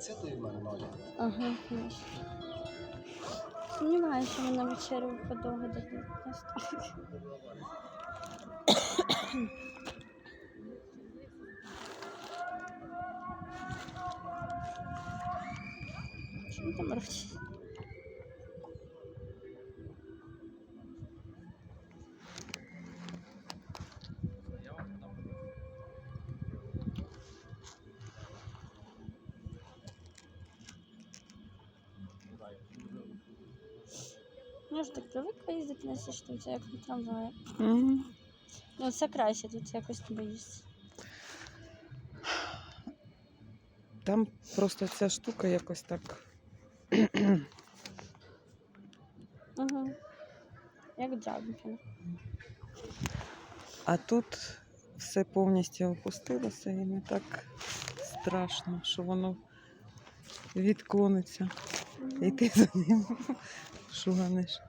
Цитуй магнолія. Ага, конечно. Сумніваюся, що вона вечерю подовго дадуть. Що там робить? Я ж так привикла їздити на цій штуці, як на трамваї. Мгм. Ну, це краще, тут якось не боїшся. Там просто ця штука якось так. Угу. Як джампінг. А тут все повністю опустилося і не так страшно, що воно відклониться. І ти за ним шуганеш.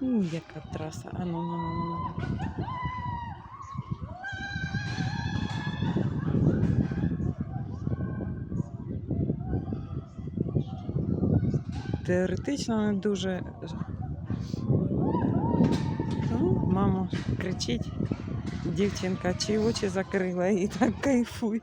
Ну, яка траса. А ну, ну, ну, ну. Теоретично не дуже. Ну, мама кричить, дівчинка, чи очі закрила і так кайфує.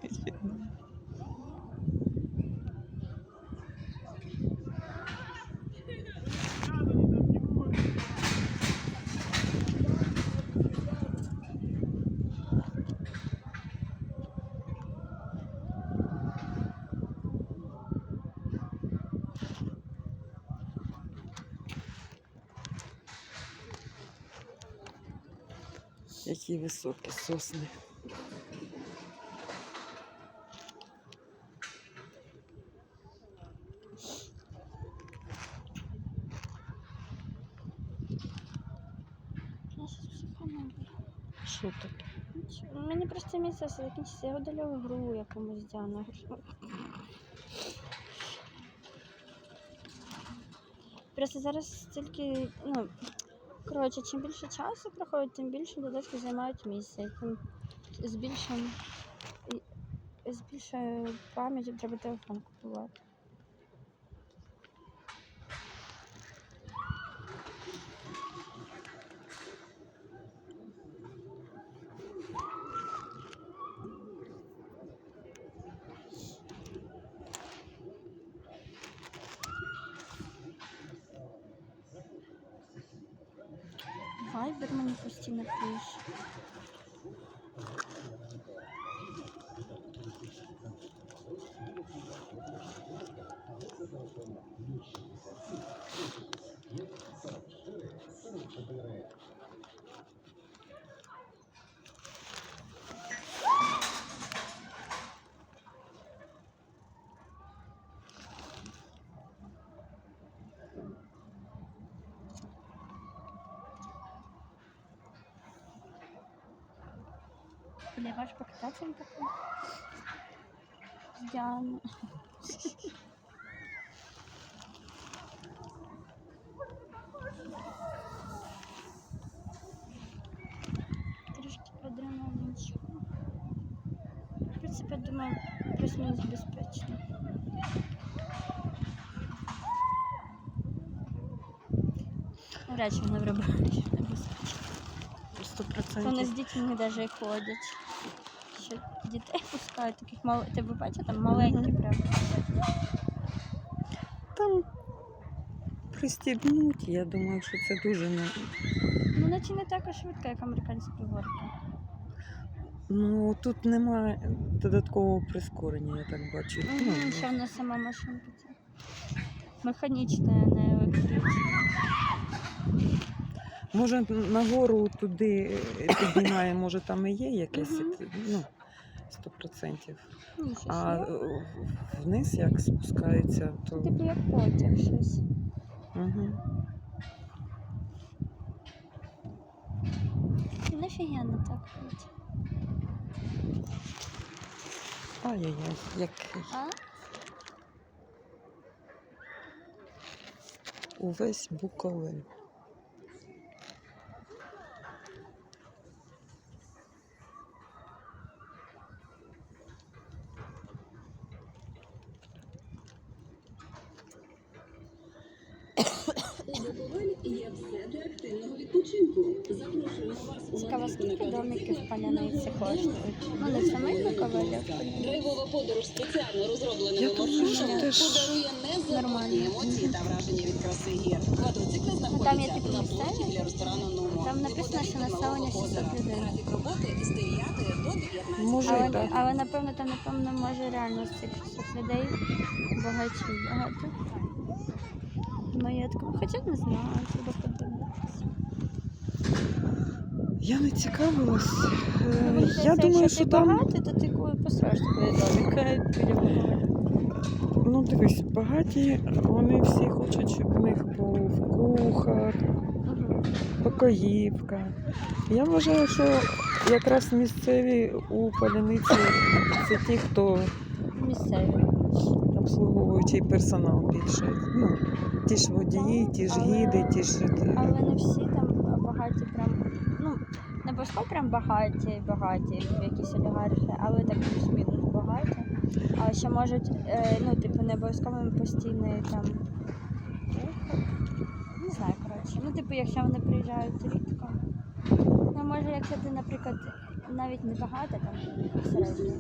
Які високі сосни. Що тут? Нічого. Мені просто місце закінчиться. Я видалю гру якомусь Діана. Просто зараз стільки, ну, коротше, чим більше часу проходить, тим більше додатки займають місце. Тим з більшим з більшою пам'яті треба телефон купувати. Вайбер мені постійно пише. Бля, ваш покататься на таком? С Дианой. Трошки адреналинчик. В принципе, думаю, плюс-минус безпечно. Навряд чи вона виробляє небезпечно. Сто Вони з процентів. дітьми навіть ходять. Дітей пускають, таких мал... Ти б бачив, там маленькі прям. Там пристібнуть, я думаю, що це дуже не. Ну, наче не так швидко, як американські горки. Ну тут немає додаткового прискорення, я так бачу. Ну, Угу, ще в нас сама машинка. Механічна, не електрична. Може нагору туди піднімає, може там і є якесь, Мгм. ну, сто процентів. Ну, щось А є. е, вниз як спускається, то. Типу як потяг щось. Угу. Нафігенно так ходить. Ай-яй-яй, як А? увесь Буковель. Є активного відпочинку. Запрошуємо вас Цікаво, скільки на домики в Паляниці коштують? Ну, не Паляниці. Драйвова подорож спеціально розробленими Я думаю, маршрутами теж подарує незабутні нормально. емоції та враження від краси гір. Квадроцикли Ну, там є знаходяться типу на місцеві. для ресторану «Нумо». Там написано, що населення 600 людей. Графік роботи з 9 до 19. Може, Але, так. але напевно там, напевно, може реально з цих 600 людей багаті багато. Маєтком. Хоча не знаю, треба подивитися. Я не цікавилась. Е, Мені Я думаю, що там. багатий, то ти коли построїш такий домик. Ну, дивись, багаті, вони всі хочуть, щоб в них був кухар, покоївка. Я вважаю, що якраз місцеві у Поляниці це ті, хто Місцеві. Обслуговуючий персонал більше. Ну, ті ж водії, ті ж гіди, ті ж. е, Але не всі там багаті прям. Ну, не обов'язково прям багаті, багаті, якісь олігархи, але так плюс-мінус багаті. Але ще можуть, е, ну, типу, не обов'язково постійний там. Не знаю, коротше. Ну, типу, якщо вони приїжджають рідко. Може, якщо ти, наприклад, навіть не багата, там середньо.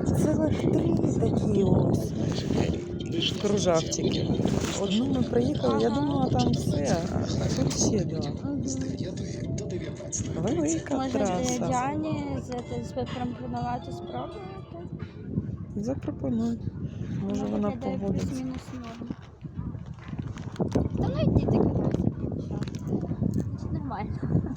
А, Це три такі ось кружавчики. Одну ми приїхали, я думала, там все, а тут ще два. Велика Може, траса. Діані запропонувати спробувати? Запропонуй. Може вона погодиться. плюс-мінус норм. Та навіть діти катаються. Нормально.